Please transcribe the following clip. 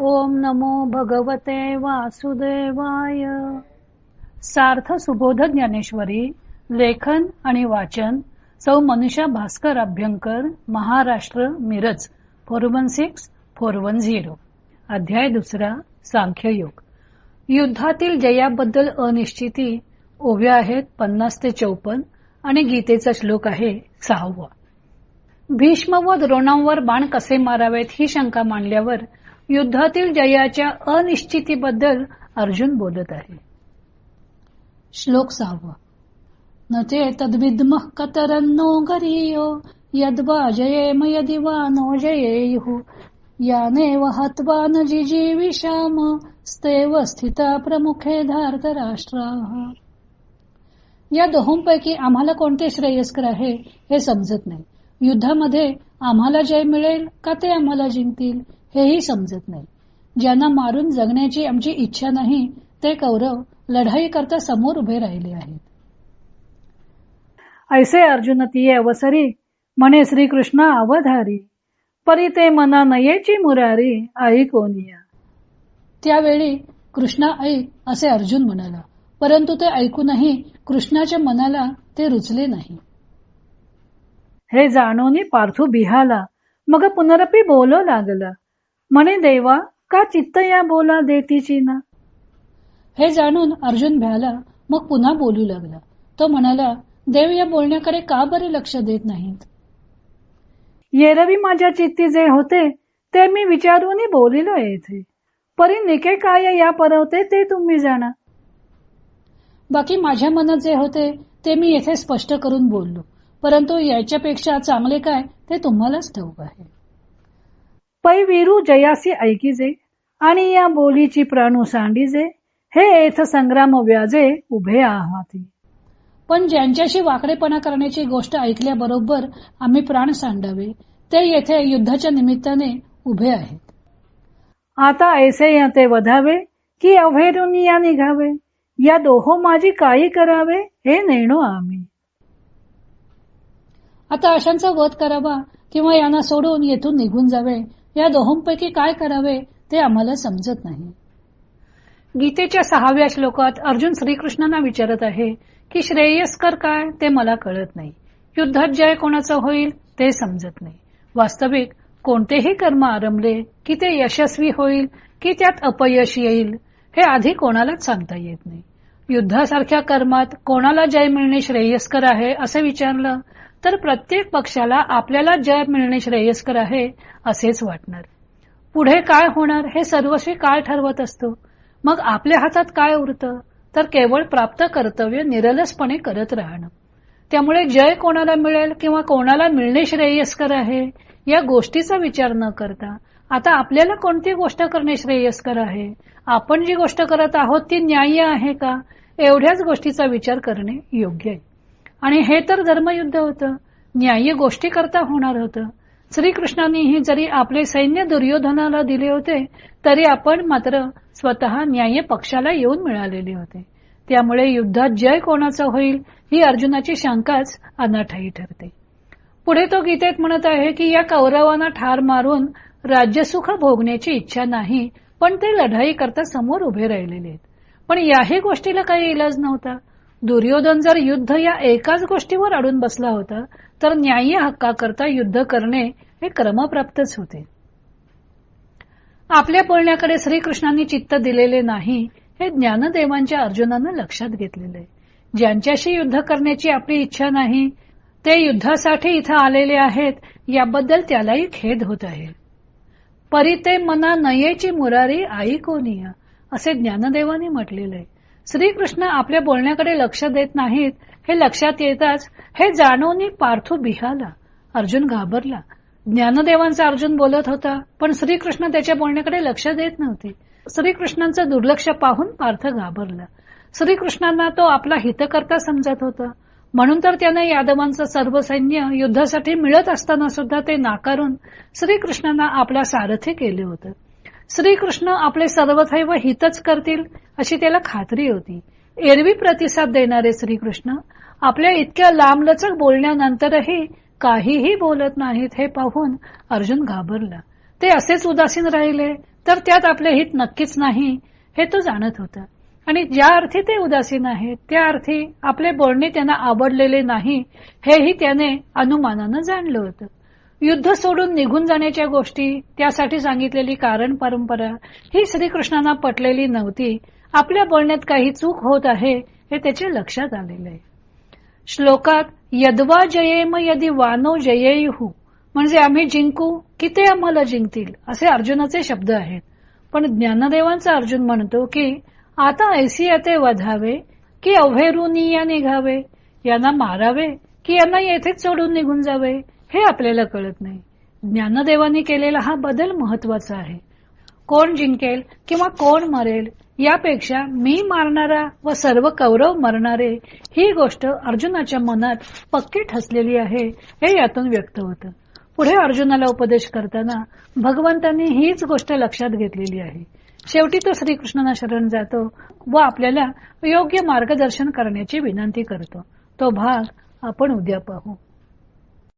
ओम नमो भगवते वासुदेवाय. सार्थ सुबोध ज्ञानेश्वरी लेखन आणि वाचन सौ Manusha Bhaskar Abhyankar Maharashtra Miraj four one six four one zero. अध्याय दुसरा सांख्ययोग. युद्धातील जयाबद्दल अनिश्चिती ओव्या आहेत पन्नास ते चौपन्न आणि गीतेचा श्लोक आहे सहावा. भीष्म व द्रोणांवर बाण कसे मारावेत ही शंका मांडल्यावर युद्धातील जयाच्या अनिश्चितीबद्दल अर्जुन बोलत आहे. श्लोक सहावा. न ते तद्विद्म कतरन्नो गरीयो यद्वा जयेम यदि वा नो जयेयुः यानेव हत्वा न जिजीविषाम स्तेव स्थिता प्रमुखे धार्त या दोहोंपैकी आम्हाला कोणते श्रेयस्कर आहे हे समजत नाही. युद्धामध्ये आम्हाला जय मिळेल का ते आम्हाला जिंकतील? हेही समजत नाही. ज्यांना मारून जगण्याची आमची इच्छा नाही ते कौरव लढाई करता समोर उभे राहिले आहेत. ऐसे अर्जुन ती अवसरी म्हणे श्रीकृष्ण अवधारी परी ते मना नयेची मुरारी आई कोनिया त्यावेळी कृष्णा ऐक असे अर्जुन म्हणाला परंतु ते ऐकूनही कृष्णाच्या मनाला ते रुचले नाही. हे जाणून पार्थू बिहाला मग पुनरपी बोलो लागला. म्हणे देवा का चित्त या बोला देतीची ना? हे जाणून अर्जुन भ्याला मग पुन्हा बोलू लागला. तो म्हणाला देव या बोलण्याकडे का बरे लक्ष देत नाहीत? येरवी माझ्या चित्ती जे होते ते मी विचारून बोलिलो येथे. परी निके काय या परवते ते तुम्ही जाणा. बाकी माझ्या मनात जे होते ते मी येथे स्पष्ट करून बोललो. परंतु याच्यापेक्षा चांगले काय ते तुम्हालाच ठाऊक आहे. पै वीरू जयासी ऐकीजे आणि या बोलीची प्राणू सांडीजे हे येथ संग्राम व्याजे उभे आहात. पण ज्यांच्याशी वाकडेपणा करण्याची गोष्ट ऐकल्याबरोबर आम्ही प्राण सांडावे ते येथे युद्धाच्या निमित्ताने उभे आहेत. आता ऐसे ते वधावे की अभेरून या निघावे या दोहो माझी काही करावे हे नेणो आम्ही. आता अशांचा वध करावा किंवा यांना सोडून येथून निघून जावे या दोहोंपैकी काय करावे ते आम्हाला समजत नाही. गीतेच्या सहाव्या श्लोकात अर्जुन श्रीकृष्णांना विचारत आहे की श्रेयस्कर काय ते मला कळत नाही. युद्धात जय कोणाचं होईल ते समजत नाही. वास्तविक कोणतेही कर्म आरंभले की ते यशस्वी होईल की त्यात अपयश येईल हे आधी कोणालाच सांगता येत नाही. युद्धासारख्या कर्मात कोणाला जय मिळणे श्रेयस्कर आहे असे विचारलं तर प्रत्येक पक्षाला आपल्याला जय मिळणे श्रेयस्कर आहे असेच वाटणार. पुढे काय होणार हे सर्वस्वी काय ठरवत असतो? मग आपल्या हातात काय उरतं? तर केवळ प्राप्त कर्तव्य निरलसपणे करत राहणं. त्यामुळे जय कोणाला मिळेल किंवा कोणाला मिळणे श्रेयस्कर आहे या गोष्टीचा विचार न करता आता आपल्याला कोणती गोष्ट करणे श्रेयस्कर आहे? आपण जी गोष्ट करत आहोत ती न्याय्य आहे का? एवढ्याच गोष्टीचा विचार करणे योग्य आहे. आणि हे तर धर्मयुद्ध होतं. न्याय्य गोष्टी करता होणार होतं. श्रीकृष्णांनीही जरी आपले सैन्य दुर्योधनाला दिले होते तरी आपण मात्र स्वतः न्याय्य पक्षाला येऊन मिळालेले होते. त्यामुळे युद्धात जय कोणाचा होईल ही अर्जुनाची शंकाच अनाठाई ठरते. पुढे तो गीतेत म्हणत आहे की या कौरवांना ठार मारून राज्यसुख भोगण्याची इच्छा नाही पण ते लढाई करता समोर उभे राहिलेले आहेत. पण याही गोष्टीला काही इलाज नव्हता. दुर्योधन जर युद्ध या एकाच गोष्टीवर अडून बसला होता तर न्याय्य हक्काकरता युद्ध करणे हे क्रमप्राप्तच होते. आपल्या बोलण्याकडे श्रीकृष्णांनी चित्त दिलेले नाही हे ज्ञानदेवांच्या अर्जुनानं लक्षात घेतलेले. ज्यांच्याशी युद्ध करण्याची आपली इच्छा नाही ते युद्धासाठी इथं आलेले आहेत याबद्दल त्यालाही खेद होत आहे. परिते मना नयेची मुरारी आई कोनिया असे ज्ञानदेवानी म्हटलेले. आहे श्रीकृष्ण आपल्या बोलण्याकडे लक्ष देत नाहीत. हे लक्षात येताच हे जाणून पार्थू बिहाला अर्जुन घाबरला. ज्ञानदेवांचा अर्जुन बोलत होता पण श्रीकृष्ण त्याच्या बोलण्याकडे लक्ष देत नव्हते. श्रीकृष्णांचं दुर्लक्ष पाहून पार्थ घाबरला. श्रीकृष्णांना तो आपला हितकर्ता समजत होता. म्हणून तर त्याने यादवांचं सर्व सैन्य युद्धासाठी मिळत असताना सुद्धा ते नाकारून श्रीकृष्णांना आपला सारथी केले होते. श्रीकृष्ण आपले सर्वथैव हितच करतील अशी त्याला खात्री होती. एरवी प्रतिसाद देणारे श्रीकृष्ण आपल्या इतक्या लांबलचक बोलण्यानंतरही काहीही बोलत नाहीत हे पाहून अर्जुन घाबरला. ते असेच उदासीन राहिले तर त्यात आपले हित नक्कीच नाही हे तो जाणत होता. आणि ज्या अर्थी ते उदासीन आहे त्या अर्थी आपले बोलणे त्यांना आवडलेले नाही हेही त्याने अनुमानानं जाणलं होतं. युद्ध सोडून निघून जाण्याच्या गोष्टी त्यासाठी सांगितलेली कारण परंपरा ही श्रीकृष्णांना पटलेली नव्हती. आपल्या बोलण्यात काही चूक होत आहे हे त्याच्या लक्षात आलेले आहे. श्लोकात यदवा जयेम यदि वानो जयेहू म्हणजे आम्ही जिंकू की ते आम्हाला जिंकतील असे अर्जुनाचे शब्द आहेत. पण ज्ञानदेवांचा अर्जुन म्हणतो की आता ऐसी ते वधावे की अव्हेरुनिया निघावे यांना मारावे की यांना येथेच सोडून निघून जावे. हे आपल्याला कळत नाही. ज्ञानदेवाने केलेला हा बदल महत्त्वाचा आहे. कोण जिंकेल किंवा कोण मरेल यापेक्षा मी मारणारा व सर्व कौरव मरणारे ही गोष्ट अर्जुनाच्या मनात पक्की ठसलेली आहे हे यातून व्यक्त होतं. पुढे अर्जुनाला उपदेश करताना भगवंतांनी हीच गोष्ट लक्षात घेतलेली आहे. शेवटी तो श्रीकृष्णांना शरण जातो व आपल्याला योग्य मार्गदर्शन करण्याची विनंती करतो. तो भाग आपण उद्या पाहू.